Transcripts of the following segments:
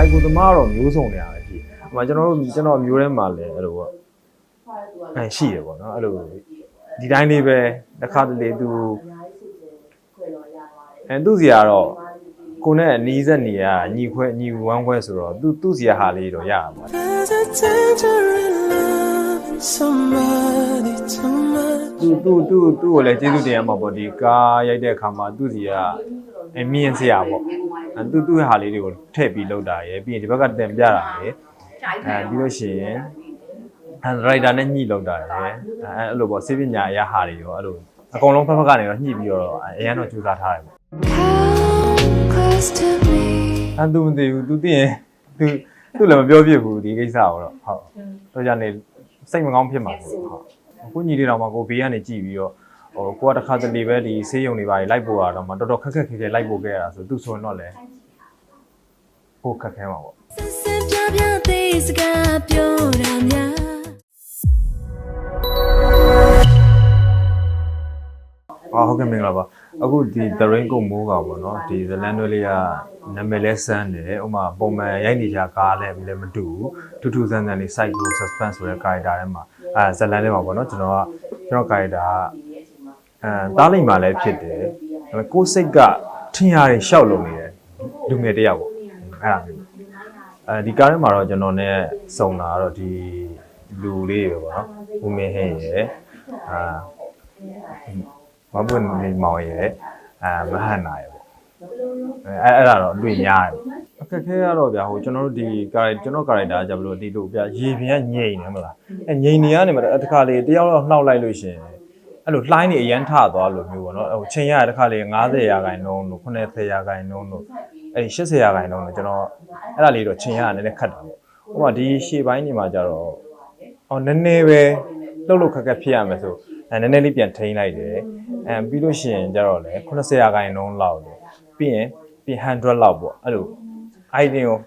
စိုက်ကိုသမားတော့မျိုးစုံနေရတယ်ရှိဟိုမှာကျွန်တော်တို့ကျွန်တော်မျိုးထဲမှာလည်းအဲ့လိုပေါ့အဲရှိရပေါ့နော်အဲ့လိုဒီတိုင်းလေးပဲတစ်ခါတလေသူအဲသူ့စီကတော့ကိုနဲ့အနီးစက်နေရညီခွဲညီဝမ်းခွဲဆိုတော့သူသူ့စီရဟာလေးတော့ရတာပေါ့ There's a danger in loving somebody too much. သူသူသူသူ့ကိုလည်းကျေးဇူးတင်ရမှာပေါ့ဒီကားရိုက်တဲ့အခါမှာသူ့စီကအမြင်စရာပေါ့အဲ သူသူ့ဟာလေးတွေကိုထည့်ပြီးလောက်တာရယ်ပြီးရင်ဒီဘက်ကတင်ပြတာရယ်အဲပြီးလို့ရှိရင်အဲရိုက်တာနဲ့ညှိလောက်တာရယ်အဲအဲ့လိုပေါ့စေပညာအရာဟာတွေရောအဲ့လိုအကုန်လုံးဖက်ဖက်ကနေတော့ညှိပြီးတော့အရန်တော့ကြိုးစားထားတယ်ပေါ့ Come close to me. အဲသူမသိဘူးသူသိရင်သူသူလည်းမပြောပြဘူးဒီကိစ္စကိုတော့ဟုတ်တော့ကြနေစိတ်မကောင်းဖြစ်မှာပေါ့ဟုတ်ကိုညီလေးတော်မှာကိုဘေးကနေကြည့်ပြီးတော့ ဟိုကိုကတစ်ခါတလေပဲဒီဆေးရုံတွေပါလိုက်ပို့ရတော့မှတော်တော်ခက်ခက်ခဲခဲလိုက်ပို့ခဲ့ရတာဆိုသူဆိုရင်တော့လည်းပိုခက်ခဲမှာပေါ့စင်ပြပြသေးစကားပြောတာများအော်ဟုတ်ကဲ့မင်္ဂလာပါအခုဒီ The Rain ကိုမိုးကပေါ့နော်ဒီ The Land လေးကနာမည်လဲစမ်းတယ်ဥပမာပုံမှန်ရိုက်နေကြကားလည်းလည်းမတူဘူးထူးထူးဆန်းဆန်းလေး psycho suspense ဆိုတဲ့ character ထဲမှာအဲဇလန်ထဲမှာပေါ့နော်ကျွန်တော်ကကျွန်တော် character က အဲတားလိမ့်မှာလည်းဖြစ်တယ်ဒါပေမဲ့ကိုယ်စိတ်ကထင်ရတယ်ရှောက်လုံနေတယ်လူငယ်တစ်ယောက်ပေါ့အဲ့ဒါမျိုးအဲဒီကားထဲမှာတော့ကျွန်တော် ਨੇ စုံတာကတော့ဒီလူလေးပဲပေါ့နော်ဦးမင်းဟင်းရယ်အာမပွင့်နေမောင်ရဲ့အဲမဟန်နာရဲ့ပေါ့အဲအဲ့ဒါတော့တွေ့များတယ်အခက်ခဲရတော့ဗျာဟိုကျွန်တော်တို့ဒီ character ကျွန်တော် character ကကြဘလို့ဒီလိုဗျာရေပြင်ကငြိမ်နေမလားအဲငြိမ်နေရနေမှာတစ်ခါလေတယောက်တော့နှောက်လိုက်လို့ရှင် အဲ့လိုလှိုင်းနေအရန်ထသွားလို့မျိုးပေါ့နော်ဟိုချိန်ရတစ်ခါလေ90ရာခိုင်နှုန်းတို့90ရာခိုင်နှုန်းတို့အဲ့ဒီ80ရာခိုင်နှုန်းတို့ကျွန်တော်အဲ့ဒါလေးတော့ချိန်ရနည်းနည်းခတ်တာပေါ့ဟိုမှာဒီရှေ့ပိုင်းနေမှာကြတော့အော်နည်းနည်းပဲလှုပ်လှုပ်ခက်ခက်ဖြစ်ရမယ်ဆိုအဲနည်းနည်းလေးပြန်ထိန်းလိုက်တယ်အဲပြီးလို့ရှိရင်ကြတော့လေ80ရာခိုင်နှုန်းလောက်တယ်ပြီးရင်ပြီး100လောက်ပေါ့အဲ့လို item ကို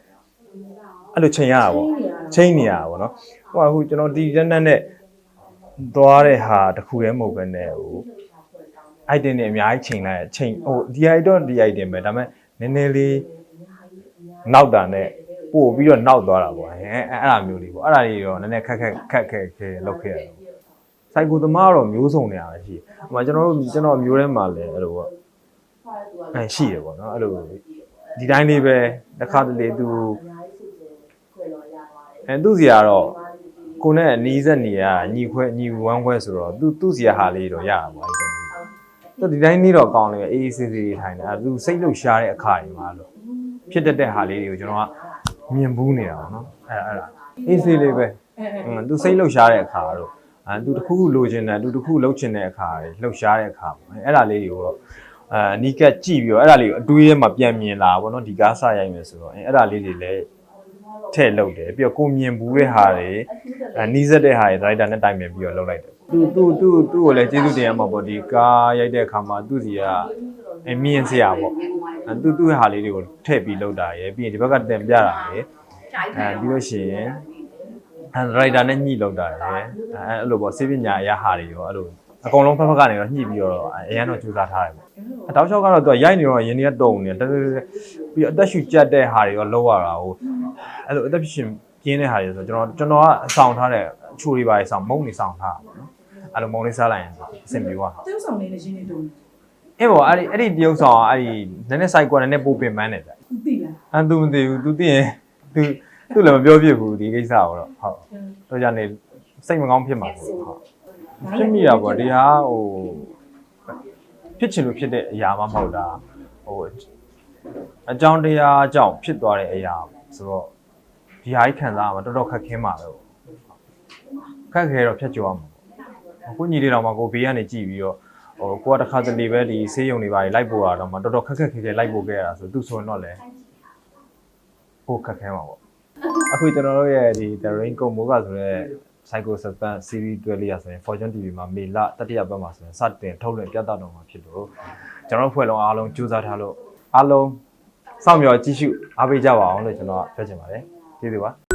အဲ့လိုချိန်ရတာပေါ့ချိန်နေရတာပေါ့နော်ဟိုကဟိုကျွန်တော်ဒီရက်နဲ့နဲ့ သွားတဲ့ဟာတစ်ခုတည်းမဟုတ်ပဲနဲ့ဟို item တွေအများကြီးချိန်လိုက်ရချိန်ဟိုဒီ item ဒီ item ပဲဒါပေမဲ့နည်းနည်းလေးနောက်တာနဲ့ပို့ပြီးတော့နောက်သွားတာပေါ့အဲအဲ့အဲ့ဒါမျိုးလေးပေါ့အဲ့ဒါလေးတော့နည်းနည်းခက်ခက်ခက်ခက်ခဲလောက်ခဲ့ရတယ်ပေါ့စိုက်ကိုသမားတော့မျိုးစုံနေရတာရှိတယ်ဟိုမှာကျွန်တော်တို့ကျွန်တော်မျိုးထဲမှာလည်းအဲ့လိုပေါ့အဲရှိရပေါ့နော်အဲ့လိုဒီတိုင်းလေးပဲတစ်ခါတလေသူအဲသူ့စီကတော့ ကိုနဲ့အနီးစက်နေရညီခွဲညီဝမ်းခွဲဆိုတော့သူသူ့စီရဟာလေးတော့ရတာပေါ့အဲ့ဒီသူဒီတိုင်းလေးတော့ကောင်းတယ်အေးအေးဆေးဆေးလေးထိုင်တယ်အဲသူစိတ်လှုပ်ရှားတဲ့အခါတွေမှာလို့ဖြစ်တတ်တဲ့ဟာလေးတွေကိုကျွန်တော်ကမြင်ဘူးနေတာပေါ့နော်အဲ့အဲ့ဒါအေးဆေးလေးပဲအင်းသူစိတ်လှုပ်ရှားတဲ့အခါတော့အဲသူတစ်ခုခုလိုချင်တယ်သူတစ်ခုလှုပ်ချင်တဲ့အခါတွေလှုပ်ရှားတဲ့အခါပေါ့အဲ့ဒါလေးတွေကိုတော့အဲအနီးကပ်ကြည့်ပြီးတော့အဲ့ဒါလေးကိုအတွေးထဲမှာပြန်မြင်လာပေါ့နော်ဒီကားစရိုက်မယ်ဆိုတော့အဲ့ဒါလေးတွေလည်း ထည့်လုပ်တယ်ပြီးတော့ကိုမြင်ဘူးတဲ့ဟာတွေအဲနီးစက်တဲ့ဟာတွေဒါရိုက်တာနဲ့တိုင်ပင်ပြီးတော့လုပ်လိုက်တယ်သူသူသူသူ့ကိုလည်းကျေးဇူးတင်ရမှာပေါ့ဒီကားရိုက်တဲ့အခါမှာသူ့စီကအမြင်စရာပေါ့အဲသူသူ့ဟာလေးတွေကိုထည့်ပြီးလုပ်တာရယ်ပြီးရင်ဒီဘက်ကတင်ပြတာရယ်အဲပြီးလို့ရှိရင်အဲရိုက်တာနဲ့ညှိလုပ်တာရယ်အဲအဲ့လိုပေါ့စေပညာအရာဟာတွေရောအဲ့လိုအကုန်လုံးဖက်ဖက်ကနေတော့ညှိပြီးတော့အရန်တော့ကြိုးစားထားတယ်ပေါ့အတောက်လျှောက်ကတော့သူကရိုက်နေတော့ရင်းနေတုံနေတယ်ပြီးတော့အသက်ရှူကြက်တဲ့ဟာတွေရောလောက်ရတာဟို အဲ့လိုအသက်ရှင်ပြင်းတဲ့ဟာတွေဆိုတော့ကျွန်တော်ကျွန်တော်ကအဆောင်ထားတဲ့အချိုတွေပါဆောင်မုံနေဆောင်ထားတာပေါ့နော်အဲ့လိုမုံလေးစားလိုက်ရင်အဆင်ပြေသွား tiêu ဆောင်လေးနဲ့ရင်းနေတုံးအေးပေါ့အဲ့ဒီအဲ့ဒီတရုပ်ဆောင်ကအဲ့ဒီနည်းနည်း cycle နည်းနည်းပိုပင်ပန်းတယ်ဗျသူသိလားအန်သူမသိဘူး तू သိရင် तू သူ့လည်းမပြောပြဘူးဒီကိစ္စကိုတော့ဟုတ်တော့ကြနေစိတ်မကောင်းဖြစ်မှာပေါ့ဟုတ်ဖြစ်မိတာပေါ့ဒီဟာဟိုဖြစ်ချင်လို့ဖြစ်တဲ့အရာမှမဟုတ်တာဟိုအကြောင်းတရားအကြောင်းဖြစ်သွားတဲ့အရာ ဆိုတော့ဒီဟာကြီးခံစားရမှာတော်တော်ခက်ခဲမှာပဲပေါ့ခက်ခဲတော့ဖြတ်ကျော်ရမှာပေါ့ကိုညီလေးတော်မှာကိုဘေးကနေကြည့်ပြီးတော့ဟိုကိုကတစ်ခါတလေပဲဒီဆေးရုံတွေပါလိုက်ပို့ရတော့မှတော်တော်ခက်ခက်ခဲခဲလိုက်ပို့ခဲ့ရတာဆိုသူဆိုရင်တော့လည်းပိုခက်ခဲမှာပေါ့အခုကျွန်တော်တို့ရဲ့ဒီ The Rain ကုံမိုးကဆိုတဲ့ Psycho Suspense series တွဲလေးရဆိုရင် Fortune TV မှာမေလတတိယပတ်မှာဆိုရင်စတင်ထုတ်လွှင့်ပြသတော့မှာဖြစ်လို့ကျွန်တော်တို့ဖွဲ့လုံးအားလုံးကြိုးစားထားလို့အားလုံး စောင့်မျှော်ကြည့်ရှုအားပေးကြပါအောင်လို့ကျွန်တော်ကပြောချင်ပါတယ်ကျေးဇူးပါ